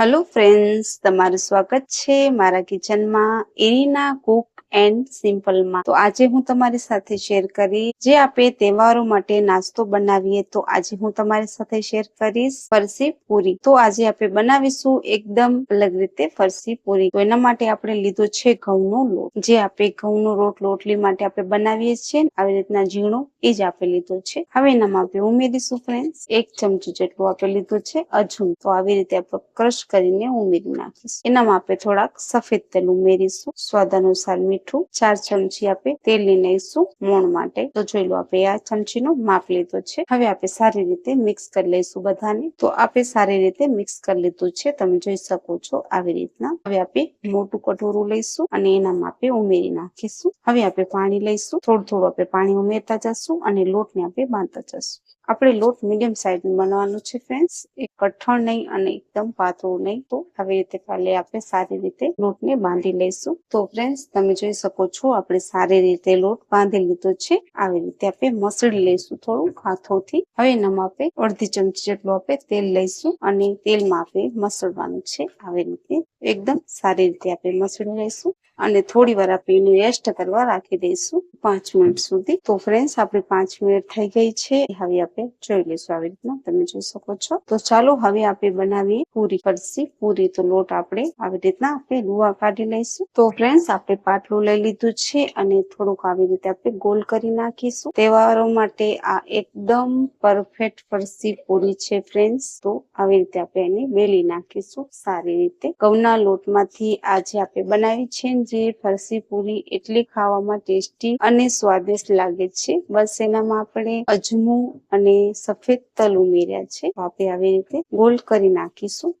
Hello friends તમારું સ્વાગત છે મારા કિચનમાં એરીના કુક એન્ડ સિમ્પલમાં. તો આજે હું તમારી સાથે શેર કરી, જે આપે તહેવારો માટે નાસ્તો બનાવીએ, તો આજે હું તમારી સાથે શેર કરીશ ફરસી પૂરી. તો આજે આપણે બનાવીશું એકદમ અલગ રીતે ફરસી પૂરી. તો એના માટે આપણે લીધો છે ઘઉંનો લોટ. જે આપણે ઘઉંનો રોટ, લોટલી માટે આપણે બનાવીએ છીએ. આવી રીતના ઝીણો એ જ આપણે લીધો છે. હવે એનામાં આપણે ઉમેરીશું ફ્રેન્ડ્સ એક ચમચી જેટલું આપણે લીધું છે અજૂન. તો આવી રીતે આપણે ક્રશ કરીને ઉમેરી નાખીશું. એનામાં આપણે થોડાક સફેદ તેલ ઉમેરીશું. સ્વાદ અનુસાર મીઠું ચાર ચમચી આપણે તેલ લઈ લઈશું મોણ માટે. તો જોઈ લો, આપણે આ ચમચીનો માપ લીધો છે. હવે આપણે સારી રીતે મિક્સ કરી લઈશું બધાને. તો આપણે સારી રીતે મિક્સ કરી લીધું છે. તમે જોઈ શકો છો આવી રીતના. હવે આપણે મોટું કટોરું લઈશું અને એના માપે ઉમેરી નાખીશું. હવે આપણે પાણી લઈશું. થોડું થોડું આપણે પાણી ઉમેરતા જશું અને લોટને આપણે બાંધતા જશું. આપણે લોટ મીડિયમ સાઈઝ બનાવવાનું છે ફ્રેન્ડ્સ એક કઠણ નહીં અને એકદમ પાતળું નહીં. તો આવી રીતે પહેલે આપણે સારી રીતે લોટને બાંધી લઈશું. તો ફ્રેન્ડ્સ તમે જોઈ શકો છો, આપણે સારી રીતે લોટ બાંધી લીધો છે. આવી રીતે આપણે મસળી લઈશું થોડું હાથોથી. હવે એનામાં આપણે અડધી ચમચી જેટલું આપણે તેલ લઈશું અને તેલમાં આપણે મસળવાનું છે. આવી રીતે એકદમ સારી રીતે આપણે મસળી લઈશું અને થોડી વાર આપણે એને રેસ્ટ કરવા રાખી દઈશું. પાંચ મિનિટ સુધી. તો ફ્રેન્ડ્સ આપણે પાંચ મિનિટ થઈ ગઈ છે. હવે આપણે જોઈ લઈશું આવી રીતના. તમે જોઈ શકો છો. તો ચાલો હવે આપણે બનાવીએ પૂરી ફરસી પૂરી તો લોટ આપણે આવી રીતના આપણે લુવા કાઢી લઈશું. તો ફ્રેન્ડ્સ આપણે પાટલું લઈ લીધું છે અને થોડુંક આવી રીતે આપણે ગોલ કરી નાખીશું. તહેવારો માટે આ એકદમ પરફેક્ટ ફરસી પૂરી છે ફ્રેન્ડ્સ તો આવી રીતે આપણે એને વેલી નાખીશું સારી રીતે. ઘઉંના લોટમાંથી આજે આપણે બનાવી છે જે ફરસી પૂરી, એટલી ખાવામાં ટેસ્ટી અને સ્વાદિષ્ટ લાગે છે. બસ એનામાં આપણે અજમો અને સફેદ તલ ઉમેર્યા છે. આપણે આવી રીતે ગોલ કરી નાખીશું.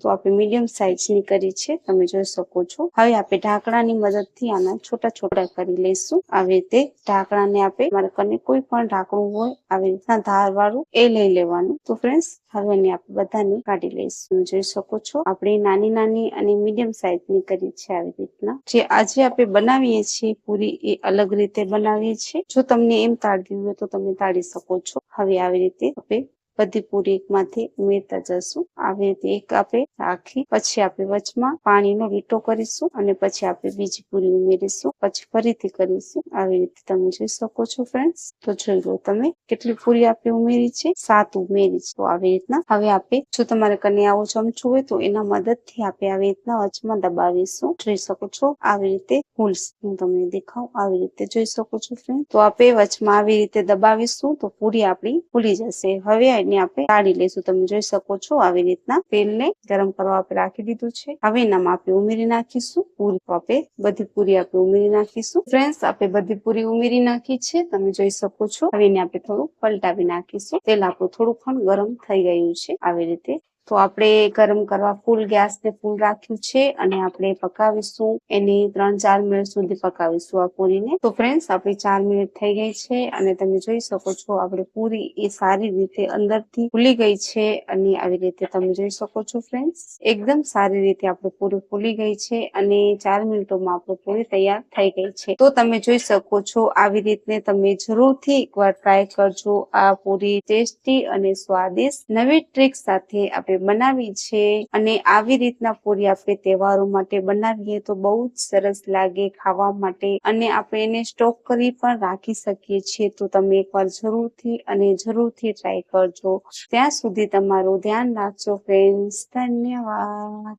તો આપણે મીડિયમ સાઇઝની કરી છે, તમે જોઈ શકો છો. હવે આપણે ઢાંકણાની મદદથી આના છોટા છોટા કરી લઈશું. આવી રીતે ઢાંકણાને આપણે મારા કને કોઈ પણ ઢાંકણું હોય, આવી રીતના ધાર વાળું એ લઈ લેવાનું. તો ફ્રેન્ડ્સ હવે એને આપણે બધાને કાઢી લઈશું. જોઈ શકો છો, આપણે નાની નાની અને મીડિયમ સાઇઝની કરી છે આવી રીતના. જે આજે આપણે બનાવીએ છીએ, પૂરી એ અલગ રીતે બનાવીએ છીએ. જો તમને એમ તાળવી હોય તો તમે તાળી શકો છો. હવે આવી રીતે આપણે બધી પૂરી એકમાંથી ઉમેરતા જશું. આવી રીતે એક આપણે રાખી, પછી આપણે વચમાં પાણીનો લીટો કરીશું અને પછી આપણે બીજી પૂરી ઉમેરીશું. પછી ફરીથી કરીશું. આવી રીતે તમે જોઈ શકો છો ફ્રેન્ડ્સ તો જોઈ લો તમે કેટલી પૂરી આપણે ઉમેરી છે. સાત ઉમેરી છે. આવી રીતના હવે આપણે જો તમારે કન્યાઓ ચમચું હોય તો એના મદદથી આપણે આવી રીતના વચમાં દબાવીશું. જોઈ શકો છો આવી રીતે ફૂલ્સ હું તમને દેખાઉં આવી રીતે જોઈ શકો છો ફ્રેન્ડ તો આપણે વચમાં આવી રીતે દબાવીશું તો પૂરી આપણી ફૂલી જશે. હવે એને આપણે કાઢી લઈશું. તમે જોઈ શકો છો આવી રીતના તેલને ગરમ કરવા આપણે રાખી દીધું છે. હવે એનામાં આપણે ઉમેરી નાખીશું. પૂરી આપણે બધી પૂરી આપણે ઉમેરી નાખીશું. ફ્રેન્ડ્સ, આપણે બધી પૂરી ઉમેરી નાખી છે. તમે જોઈ શકો છો. હવે એને આપણે થોડું પલટાવી નાખીશું. તેલ આપણું થોડું પણ ગરમ થઈ ગયું છે. આવી રીતે તો આપણે ગરમ કરવા ફૂલ ગેસ ને ફૂલ રાખ્યું છે અને આપણે પકાવીશું. એને ત્રણ, ચાર મિનિટ સુધી પકાવીશું આ પૂરીને. તો ફ્રેન્ડ્સ આપણી ચાર મિનિટ થઈ ગઈ છે અને તમે જોઈ શકો છો આપણે પૂરી એ સારી રીતે અંદરથી ફૂલી ગઈ છે અને આવી રીતે તમે જોઈ શકો છો ફ્રેન્ડ્સ એકદમ સારી રીતે આપણે પૂરી ફૂલી ગઈ છે અને ચાર મિનિટોમાં આપણે પૂરી તૈયાર થઈ ગઈ છે. તો તમે જોઈ શકો છો આવી રીતે તમે જરૂરથી એકવાર ટ્રાય કરજો આ પૂરી ટેસ્ટી અને સ્વાદિષ્ટ નવી ટ્રીક સાથે આપણે બનાવી છે અને આવી રીતના પૂરી આપણે તહેવારો માટે બનાવીએ તો બહુ જ સરસ લાગે ખાવા માટે અને આપણે એને સ્ટોક કરી પણ રાખી શકીએ છીએ તો તમે એકવાર જરૂરથી અને જરૂરથી ટ્રાય કરજો. ત્યાં સુધી તમારું ધ્યાન રાખજો ફ્રેન્ડ્સ ધન્યવાદ.